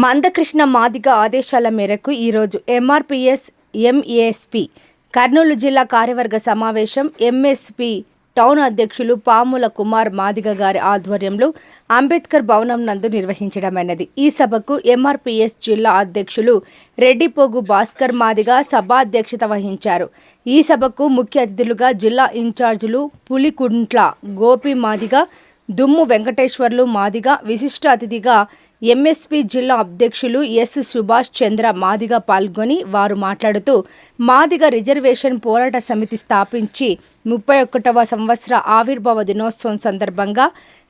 మందకృష్ణ మాదిగ ఆదేశాల మేరకు ఈరోజు ఎంఆర్పిఎస్ ఎంఏఎస్పి కర్నూలు జిల్లా కార్యవర్గ సమావేశం ఎంఎస్పి టౌన్ అధ్యక్షులు పాముల కుమార్ మాదిగ గారి ఆధ్వర్యంలో అంబేద్కర్ భవనం నందు నిర్వహించడమైనది. ఈ సభకు ఎంఆర్పిఎస్ జిల్లా అధ్యక్షులు రెడ్డిపోగు భాస్కర్ మాదిగ సభాధ్యక్షత వహించారు. ఈ సభకు ముఖ్య అతిథులుగా జిల్లా ఇన్ఛార్జీలు పులికుంట్ల గోపి మాదిగ దుమ్ము వెంకటేశ్వర్లు మాదిగ విశిష్ట అతిథిగా ఎంఎస్పీ జిల్లా అధ్యక్షులు ఎస్ సుభాష్ చంద్ర మాదిగ పాల్గొని వారు మాట్లాడుతూ మాదిగ రిజర్వేషన్ పోరాట సమితి స్థాపించి ముప్పై ఒకటవ సంవత్సర ఆవిర్భావ దినోత్సవం సందర్భంగా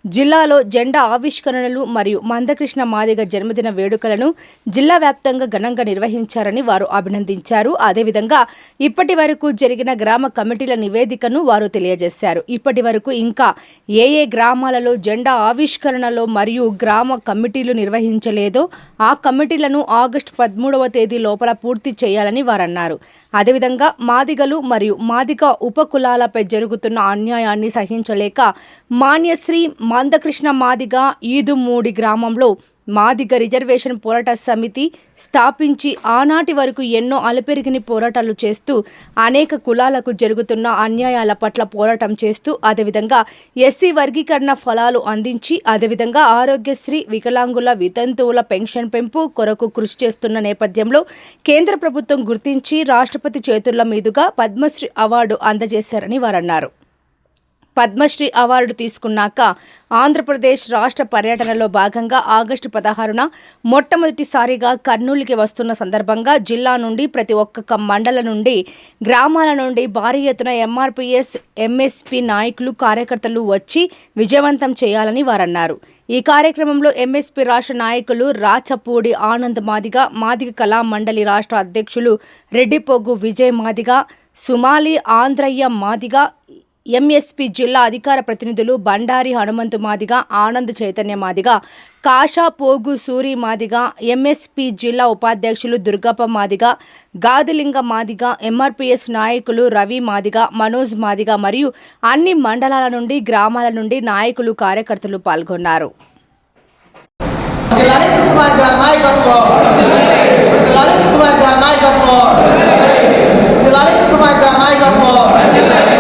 జిల్లాలో జెండా ఆవిష్కరణలు మరియు మందకృష్ణ మాదిగ జన్మదిన వేడుకలను జిల్లా వ్యాప్తంగా ఘనంగా నిర్వహించారని వారు అభినందించారు. అదేవిధంగా ఇప్పటి వరకు జరిగిన గ్రామ కమిటీల నివేదికను వారు తెలియజేశారు. ఇప్పటి వరకు ఇంకా ఏ ఏ గ్రామాలలో జెండా ఆవిష్కరణలో మరియు గ్రామ కమిటీలు నిర్వహించలేదో ఆ కమిటీలను ఆగస్టు పదమూడవ తేదీ లోపల పూర్తి చేయాలని వారన్నారు. అదేవిధంగా మాదిగలు మరియు మాదిగ ఉపకులాలపై జరుగుతున్న అన్యాయాన్ని సహించలేక మాన్యశ్రీ మందకృష్ణ మాదిగ ఈదుమూడి గ్రామంలో మాదిగ రిజర్వేషన్ పోరాట సమితి స్థాపించి ఆనాటి వరకు ఎన్నో అలపెరిగిన పోరాటాలు చేస్తూ అనేక కులాలకు జరుగుతున్న అన్యాయాల పట్ల పోరాటం చేస్తూ అదేవిధంగా ఎస్సీ వర్గీకరణ ఫలాలు అందించి అదేవిధంగా ఆరోగ్యశ్రీ వికలాంగుల వితంతువుల పెన్షన్ పెంపు కొరకు కృషి చేస్తున్న నేపథ్యంలో కేంద్ర ప్రభుత్వం గుర్తించి రాష్ట్రపతి చేతుల మీదుగా పద్మశ్రీ అవార్డు అందజేశారని వారన్నారు. పద్మశ్రీ అవార్డు తీసుకున్నాక ఆంధ్రప్రదేశ్ రాష్ట్ర పర్యటనలో భాగంగా ఆగస్టు పదహారున మొట్టమొదటిసారిగా కర్నూలుకి వస్తున్న సందర్భంగా జిల్లా నుండి ప్రతి ఒక్క మండల నుండి గ్రామాల నుండి భారీ ఎత్తున ఎంఆర్పిఎస్ ఎంఎస్పి నాయకులు కార్యకర్తలు వచ్చి విజయవంతం చేయాలని వారన్నారు. ఈ కార్యక్రమంలో ఎంఎస్పీ రాష్ట్ర నాయకులు రాచపూడి ఆనంద్ మాదిగ మాదిగ కళా మండలి రాష్ట్ర అధ్యక్షులు రెడ్డిపోగు విజయ్ మాదిగ సుమాలి ఆంధ్రయ్య మాదిగ ఎంఎస్పీ జిల్లా అధికార ప్రతినిధులు బండారి హనుమంతు మాదిగ ఆనంద్ చైతన్య మాదిగ కాషా పోగు సూరి మాదిగ ఎంఎస్పీ జిల్లా ఉపాధ్యక్షులు దుర్గప్ప మాదిగ గాదిలింగ మాదిగ ఎంఆర్పిఎస్ నాయకులు రవి మాదిగ మనోజ్ మాదిగ మరియు అన్ని మండలాల నుండి గ్రామాల నుండి నాయకులు కార్యకర్తలు పాల్గొన్నారు. నాయకత్వం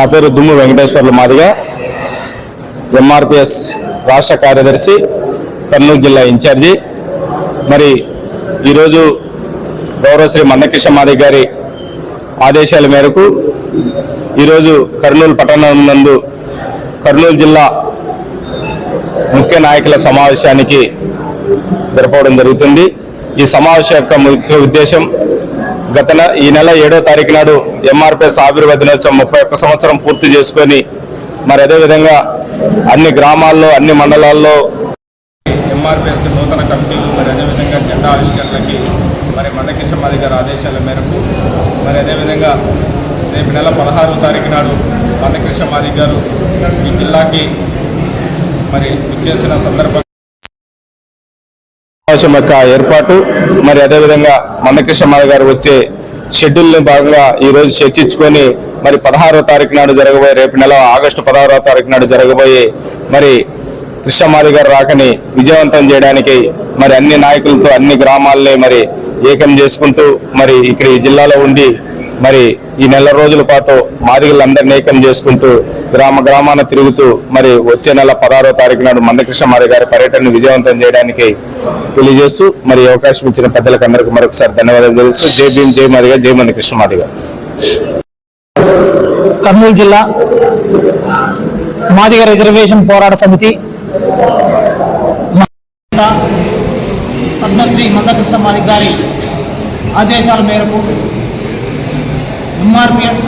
నా పేరు దుమ్ము వెంకటేశ్వర్లు మాదిగా ఎంఆర్పిఎస్ రాష్ట్ర కార్యదర్శి కర్నూలు జిల్లా ఇన్ఛార్జి. మరి ఈరోజు గౌరవశ్రీ మందకృష్ణ మాది గారి ఆదేశాల మేరకు ఈరోజు కర్నూలు పట్టణం నందు కర్నూలు జిల్లా ముఖ్య నాయకుల సమావేశానికి జరపడం జరుగుతుంది. ఈ సమావేశం యొక్క ముఖ్య ఉద్దేశం గత ఈ నెల ఏడో తారీఖు నాడు ఎంఆర్పిఎస్ ఆవిర్భావ దినోత్సవం ముప్పై ఒక్క సంవత్సరం పూర్తి చేసుకొని మరి అదేవిధంగా అన్ని గ్రామాల్లో అన్ని మండలాల్లో ఎంఆర్పిఎస్ నూతన కమిటీలు మరి అదేవిధంగా జెండా ఆవిష్కరణకి మరి మందకిష మాది గారి ఆదేశాల మేరకు మరి అదేవిధంగా రేపు నెల పదహారవ తారీఖు నాడు మందకృష్ణ మాది గారు ఈ జిల్లాకి మరి ఇచ్చేసిన సందర్భంగా సమావేశం యొక్క ఏర్పాటు. మరి అదేవిధంగా మందకృష్ణ మాది గారు వచ్చే షెడ్యూల్ని భాగంగా ఈ రోజు చర్చించుకొని మరి పదహారో తారీఖు నాడు జరగబోయే రేపు నెల ఆగస్టు పదహారవ తారీఖు నాడు జరగబోయే మరి కృష్ణమాది గారు రాకని విజయవంతం చేయడానికి మరి అన్ని నాయకులతో అన్ని గ్రామాలని మరి ఏకం చేసుకుంటూ మరి ఇక్కడ ఈ జిల్లాలో ఉండి మరి ఈ నెల రోజుల పాటు మాదిగలందరినీ ఏకం చేసుకుంటూ గ్రామ గ్రామాన తిరుగుతూ మరి వచ్చే నెల పదహారో తారీఖు నాడు మందకృష్ణ మాది గారి పర్యటనను విజయవంతం చేయడానికి తెలియజేస్తూ మరి అవకాశం ఇచ్చిన పెద్దలకు అందరికీ మరొకసారి ధన్యవాదాలు తెలుస్తూ. జై భీమ్ జై మాదిగా జై మందకృష్ణ మాదిగా కర్నూలు జిల్లా మాదిగ రిజర్వేషన్ పోరాట సమితి పద్మశ్రీ మందకృష్ణ మాదిగ గారి ఆదేశాల మేరకు ఎంఆర్పిఎస్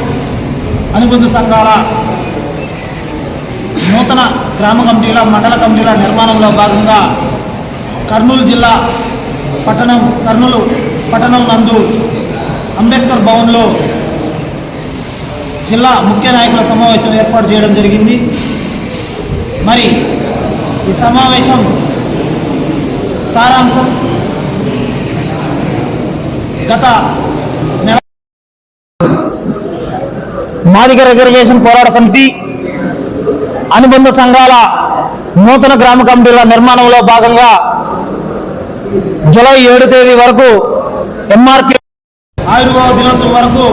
అనుబంధ సంఘాల నూతన గ్రామ కమిటీల మండల కమిటీల నిర్మాణంలో భాగంగా కర్నూలు జిల్లా పట్టణం కర్నూలు పట్టణం నందు అంబేద్కర్ భవన్లో జిల్లా ముఖ్య నాయకుల సమావేశం ఏర్పాటు చేయడం జరిగింది. మరి ఈ సమావేశం సారాంశం గత నెల మాదిక రిజర్వేషన్ పోరాట సమితి అనుబంధ సంఘాల నూతన గ్రామ కమిటీల నిర్మాణంలో భాగంగా జూలై ఏడు తేదీ వరకు ఎంఆర్పి ఆయుర్వేద దినోత్సవం వరకు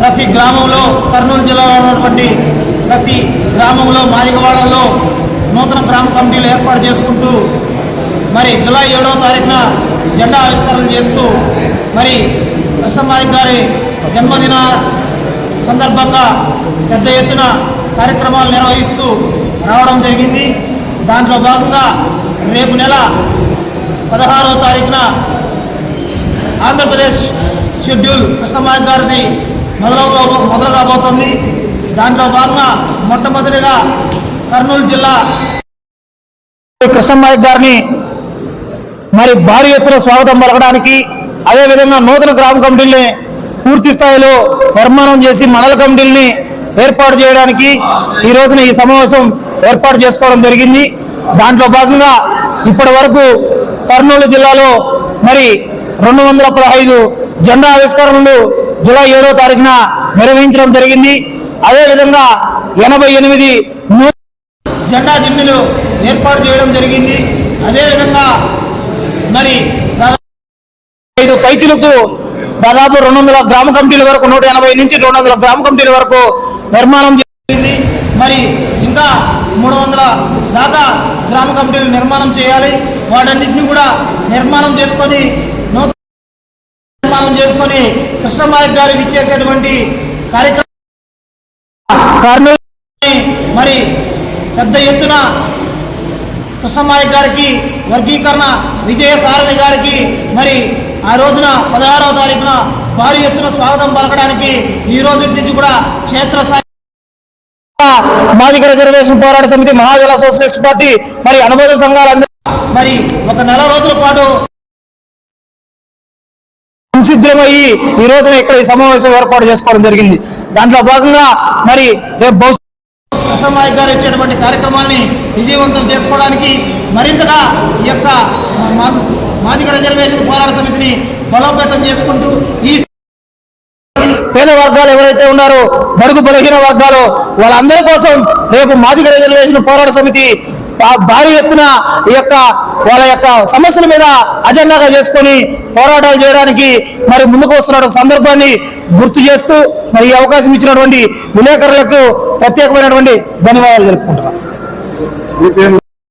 ప్రతి గ్రామంలో కర్నూలు జిల్లాలో ఉన్నటువంటి ప్రతి గ్రామంలో మాదిగవాడలో నూతన గ్రామ కమిటీలు ఏర్పాటు చేసుకుంటూ మరి జూలై ఏడవ తారీఖున జెండా ఆవిష్కరణ చేస్తూ మరి కృష్ణమాదిక్ గారి జన్మదిన సందర్భంగా పెద్ద ఎత్తున కార్యక్రమాలు నిర్వహిస్తూ రావడం జరిగింది. దాంట్లో భాగంగా రేపు నెల పదహారవ తారీఖున ఆంధ్రప్రదేశ్ షెడ్యూల్ కృష్ణమాదిక్ గారిది మొదలవ మొదలు కాబోతుంది దాంట్లో భాగంగా మొట్టమొదటిగా కర్నూలు జిల్లా కృష్ణమాదిక్ గారిని మరి భారీ ఎత్తున స్వాగతం పలకడానికి అదేవిధంగా నూతన గ్రామ కమిటీని పూర్తి స్థాయిలో నిర్మాణం చేసి మండల కమిటీని ఏర్పాటు చేయడానికి ఈ రోజున ఈ సమావేశం ఏర్పాటు చేసుకోవడం జరిగింది. దాంట్లో భాగంగా ఇప్పటి వరకు కర్నూలు జిల్లాలో మరి రెండు వందల పదహైదు జెండా ఆవిష్కరణలు జూలై ఏడో తారీఖున నిర్వహించడం జరిగింది. అదేవిధంగా ఎనభై ఎనిమిది జెండా దిండులు ఏర్పాటు చేయడం జరిగింది. అదేవిధంగా మరి ఐదు పైచులకు దాదాపు రెండు వందల గ్రామ కమిటీల వరకు నూట ఎనభై నుంచి రెండు వందల గ్రామ కమిటీల వరకు నిర్మాణం జరిగింది. మరి ఇంకా మూడు వందల దాకా గ్రామ కమిటీలు నిర్మాణం చేయాలి. వాటన్నింటినీ కూడా నిర్మాణం చేసుకొని నూతన నిర్మాణం చేసుకొని కృష్ణమాయక్ గారికి ఇచ్చేసేటువంటి కార్యక్రమం మరి పెద్ద ఎత్తున కృష్ణమాయక్ గారికి వర్గీకరణ విజయ సారథి గారికి మరి ఆ రోజున పదహారవ తారీఖున భారీ ఎత్తున స్వాగతం పలకడానికి ఈ రోజు నుంచి కూడా క్షేత్రస్థాయి మాదిగ రిజర్వేషన్ పోరాట సమితి మహాజల సోషలిస్ట్ పార్టీ మరి అనుబంధ సంఘాలందరూ మరి ఒక నెల రోజుల పాటు సంసిద్ధమయ్యి ఈ రోజున ఇక్కడ ఈ సమావేశం ఏర్పాటు చేసుకోవడం జరిగింది. దాంట్లో భాగంగా మరి రేపు భవిష్యత్ కృష్ణమాయక్ గారు ఇచ్చేటువంటి కార్యక్రమాన్ని విజయవంతం చేసుకోవడానికి మరింతగా ఈ యొక్క మా- మాదిగ రిజర్వేషన్ పోరాట సమితిని బలోపేతం చేసుకుంటూ ఈ పేద వర్గాలు ఎవరైతే ఉన్నారో బడుగు బలహీన వర్గాలు వాళ్ళందరి కోసం రేపు మాదిగ రిజర్వేషన్ పోరాట సమితి భారీ ఎత్తున ఈ యొక్క వాళ్ళ యొక్క సమస్యల మీద అజెండాగా చేసుకొని పోరాటాలు చేయడానికి మరి ముందుకు వస్తున్న సందర్భాన్ని గుర్తు చేస్తూ మరి ఈ అవకాశం ఇచ్చినటువంటి విలేకరులకు ప్రత్యేకమైనటువంటి ధన్యవాదాలు తెలుపుకుంటున్నాను